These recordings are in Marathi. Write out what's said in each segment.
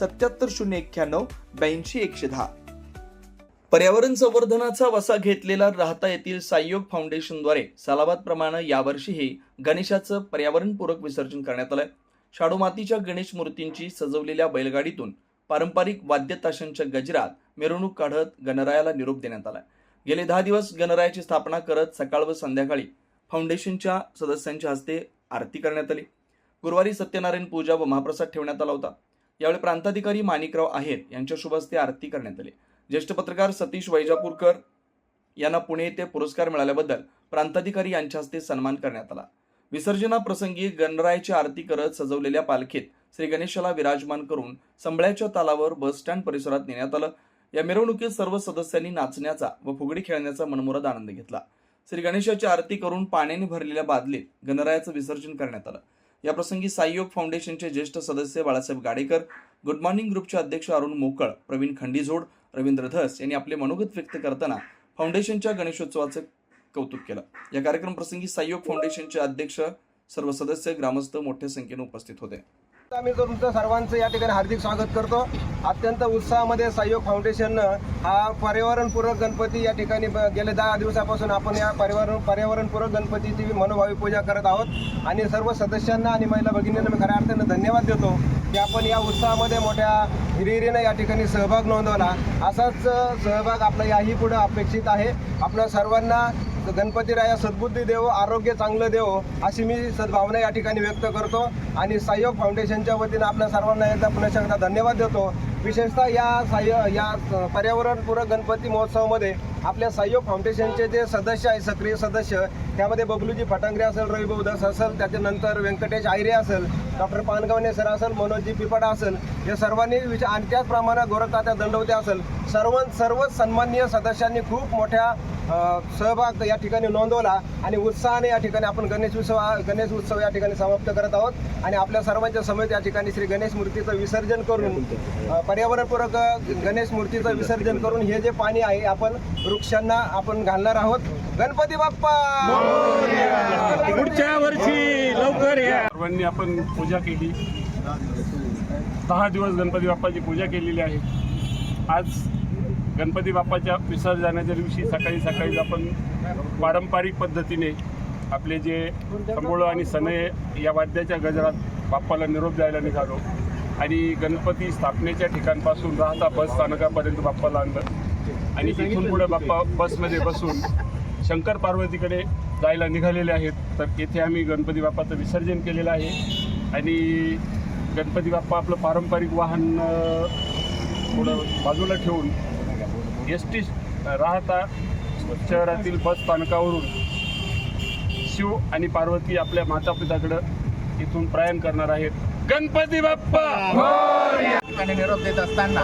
सत्याहत्तर शून्य एक्क्याण्णव ब्याऐंशी एकशे दहा. पर्यावरण संवर्धनाचा वसा घेतलेला राहता येथील सायोग फाउंडेशनद्वारे सलाबादप्रमाणे यावर्षीही गणेशाचं पर्यावरणपूरक विसर्जन करण्यात आलंय. शाडू मातीच्या गणेश मूर्तींची सजवलेल्या बैलगाडीतून पारंपरिक वाद्यताशांच्या गजरात मिरवणूक काढत गणरायाला निरोप देण्यात आलाय. गेले दहा दिवस गणरायाची स्थापना करत सकाळ व संध्याकाळी फाउंडेशनच्या सदस्यांच्या हस्ते आरती करण्यात आली. गुरुवारी सत्यनारायण पूजा व महाप्रसाद ठेवण्यात आला होता. यावेळी प्रांताधिकारी माणिकराव आहेत यांच्या शुभ हस्ते आरती करण्यात आली. ज्येष्ठ पत्रकार सतीश वैजापूरकर यांना पुणे येथे पुरस्कार मिळाल्याबद्दल प्रांताधिकारी यांच्या हस्ते सन्मान करण्यात आला. विसर्जनाप्रसंगी गणरायाची आरती करत सजवलेल्या पालखीत श्री गणेशाला विराजमान करून संबळ्याच्या तालावर बस स्टँड परिसरात नेण्यात आलं. या मिरवणुकीत सर्व सदस्यांनी नाचण्याचा व फुगडी खेळण्याचा मनमुराद आनंद घेतला. श्री गणेशाची आरती करून पाण्याने भरलेल्या बादलीत गणरायाचं विसर्जन करण्यात आलं. याप्रसंगी साईयोग फाउंडेशनचे ज्येष्ठ सदस्य बाळासाहेब गाडेकर गुड मॉर्निंग ग्रुपचे अध्यक्ष अरुण मोकळ प्रवीण खंडीझोड रवींद्र धस यांनी आपले मनोगत व्यक्त करताना फाउंडेशनच्या गणेशोत्सवाचं कौतुक केलं. या कार्यक्रम प्रसंगी साईयोग फाउंडेशनचे अध्यक्ष सर्व सदस्य ग्रामस्थ मोठ्या संख्येने उपस्थित होते. आम्ही तुमचं सर्वांचं या ठिकाणी हार्दिक स्वागत करतो. अत्यंत उत्साहामध्ये सहयोग फाउंडेशननं हा पर्यावरणपूरक गणपती या ठिकाणी ब- गेले दहा दिवसापासून आपण या पर्यावरण पर्यावरणपूरक गणपतीची मनोभावी पूजा करत आहोत. आणि सर्व सदस्यांना आणि महिला भगिनींना मी खऱ्या अर्थानं धन्यवाद देतो की आपण या उत्साहामध्ये मोठ्या हिरिरीनं या ठिकाणी सहभाग नोंदवला. असाच सहभाग आपला याही पुढं अपेक्षित आहे. आपल्या सर्वांना गणपतीराया सद्बुद्धी देव आरोग्य चांगलं देव अशी मी सद्भावना या ठिकाणी व्यक्त करतो. आणि सहयोग फाउंडेशनच्या वतीनं आपल्या सर्वांना एकदा पुन्हा एकदा धन्यवाद देतो. विशेषतः या सहाय्य या पर्यावरणपूरक गणपती महोत्सवामध्ये आपल्या सहयोग फाउंडेशनचे जे सदस्य आहे सक्रिय सदस्य त्यामध्ये बबलूजी फटांगरे असेल रविभाऊ दास असेल त्याच्यानंतर व्यंकटेश आयरे असेल डॉक्टर पानगावणे सर असेल मनोजजी पिपाडा असेल या सर्वांनी विचार आणि त्याचप्रमाणे गोरखतात्या दंडवते असेल. सर्व सर्वच सन्माननीय सदस्यांनी खूप मोठ्या सहभाग या ठिकाणी नोंदवला आणि उत्साहाने या ठिकाणी आपण गणेश उत्सव गणेश उत्सव या ठिकाणी समाप्त करत आहोत. आणि आपल्या सर्वांच्या समेत या ठिकाणी श्री गणेश मूर्तीचं विसर्जन करून पर्यावरणपूरक गणेश मूर्तीचं विसर्जन करून हे जे पाणी आहे आपण वृक्षांना आपण घालणार आहोत. गणपती बाप्पा! पुढच्या वर्षी लवकर या. सर्वांनी आपण पूजा केली. दहा दिवस गणपती बाप्पाची पूजा केलेली आहे. आज गणपती बाप्पाच्या विसर्जनाच्या दिवशी सकाळी सकाळीच आपण पारंपरिक पद्धतीने आपले जे संबोळ आणि सनय या वाद्याच्या गजरात बाप्पाला निरोप द्यायला निघालो. आणि गणपती स्थापनेच्या ठिकाणपासून राहता बस स्थानकापर्यंत बाप्पाला आणलं आणि तिथून पुढे बाप्पा बसमध्ये बसून शंकर पार्वतीकडे जायला निघालेले आहेत. तर येथे आम्ही गणपती बाप्पाचं विसर्जन केलेलं आहे. आणि गणपती बाप्पा आपलं पारंपरिक वाहन थोडं बाजूला ठेवून एस टी राहता शहरातील बस स्थानकावरून शिव आणि पार्वती आपल्या माता पिताकडं तिथून प्रयाण करणार आहेत. गणपती बाप्पा! ठिकाणी निरोप देत असताना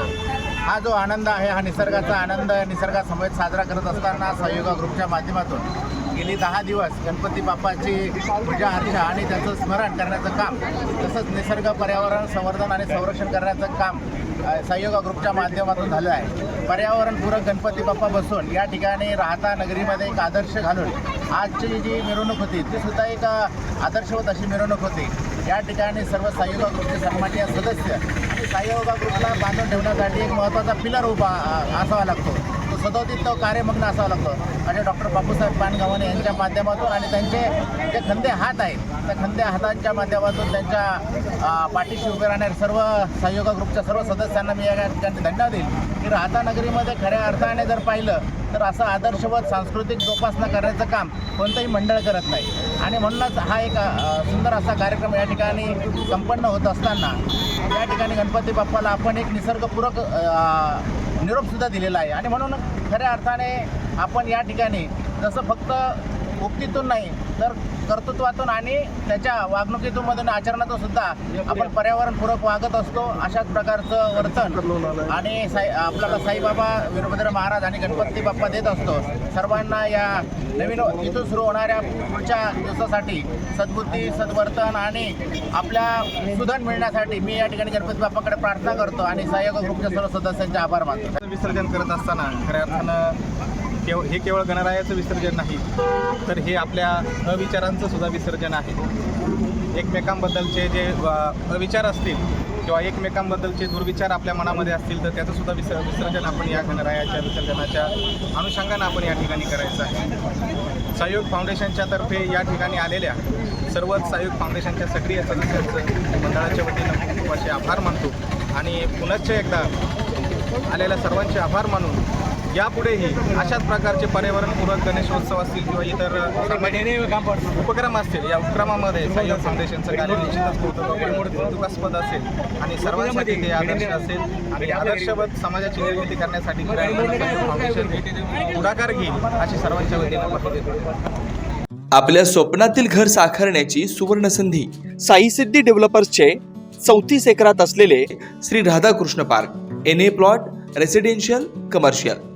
हा जो आनंद आहे हा निसर्गाचा आनंद निसर्गासमवेत साजरा करत असताना सहयोगा ग्रुपच्या माध्यमातून गेली दहा दिवस गणपती बाप्पाची पूजा अर्चा आणि त्याचं स्मरण करण्याचं काम तसंच निसर्ग पर्यावरण संवर्धन आणि संरक्षण करण्याचं काम सहयोगा ग्रुपच्या माध्यमातून झालं आहे. पर्यावरणपूरक गणपती बाप्पा बसून या ठिकाणी राहता नगरीमध्ये एक आदर्श घालून आजची जी मिरवणूक होती ती सुद्धा एक आदर्शवत अशी मिरवणूक होती. या ठिकाणी सर्व साईबाबा ग्रुपचे सन्माननीय सदस्य आणि साईबाबा ग्रुपला बांधून ठेवण्यासाठी एक महत्त्वाचा पिलर उभा असावा लागतो. सदोदित तो कार्यमग्न असावा लागतो. आणि डॉक्टर बापूसाहेब पानगावने यांच्या माध्यमातून आणि त्यांचे जे खंदे हात आहेत त्या खंदे हातांच्या माध्यमातून त्यांच्या पाठीशी उभे राहणाऱ्या सर्व सहयोगा ग्रुपच्या सर्व सदस्यांना मी या ठिकाणी धन्यवाद देईल. की राहता नगरीमध्ये खऱ्या अर्थाने जर पाहिलं तर असं आदर्शवत सांस्कृतिक जोपासना करण्याचं काम कोणतंही मंडळ करत नाही. आणि म्हणूनच हा एक सुंदर असा कार्यक्रम या ठिकाणी संपन्न होत असताना या ठिकाणी गणपती बाप्पाला आपण एक निसर्गपूरक निरोपसुद्धा दिलेला आहे. आणि म्हणून खऱ्या अर्थाने आपण या ठिकाणी जसं फक्त उक्तीतून नाही तर कर्तृत्वातून आणि त्याच्या वागणुकीतून मधून आचरणातून सुद्धा आपण पर्यावरणपूरक वागत असतो अशाच प्रकारचं वर्तन. आणि साई आपल्याला साईबाबा वीरभद्र महाराज आणि गणपती बाप्पा देत असतो. सर्वांना या नवीन इथून सुरू होणाऱ्या पुढच्या दिवसासाठी सद्बुद्धी सद्वर्तन आणि आपल्या सुधन मिळण्यासाठी मी या ठिकाणी गणपती बाप्पाकडे प्रार्थना करतो आणि सहयोग ग्रुपच्या सर्व सदस्यांचे आभार मानतो. विसर्जन करत असताना खऱ्या अर्थानं केव हे केवळ गणरायाचं विसर्जन नाही तर हे आपल्या अविचारांचं सुद्धा विसर्जन आहे. एकमेकांबद्दलचे जे अविचार असतील किंवा एकमेकांबद्दलचे दुर्विचार आपल्या मनामध्ये असतील तर त्याचं सुद्धा विसर विसर्जन आपण या गणरायाच्या विसर्जनाच्या अनुषंगानं आपण या ठिकाणी करायचं आहे. सहयोग फाउंडेशनच्या तर्फे या ठिकाणी आलेल्या सर्वच सहयोग फाउंडेशनच्या सक्रिय सदस्यांचं मंडळाच्या वतीनं खूप असे आभार मानतो. आणि पुनश्च एकदा आलेल्या सर्वांचे आभार मानून यापुढेही अशाच प्रकारचे पर्यावरणपूरक गणेशोत्सव असतील किंवा इतर उपक्रम असतील या उपक्रमामध्ये सहयोग फाउंडेशनचं कार्य निश्चितच कौतुकास्पद असेल आणि सर्वांसाठी ते आदर्श असेल आणि आदर्शवत समाजाची निर्मिती करण्यासाठी फाउंडेशन पुढाकार घेईल अशी सर्वांच्या वतीनं आपल्या स्वप्नातील घर साकारण्याची सुवर्ण संधी साई सिद्धी डेव्हलपर्सचे चौतीस एकरात असलेले Shri Radhakrishna park N A plot residential commercial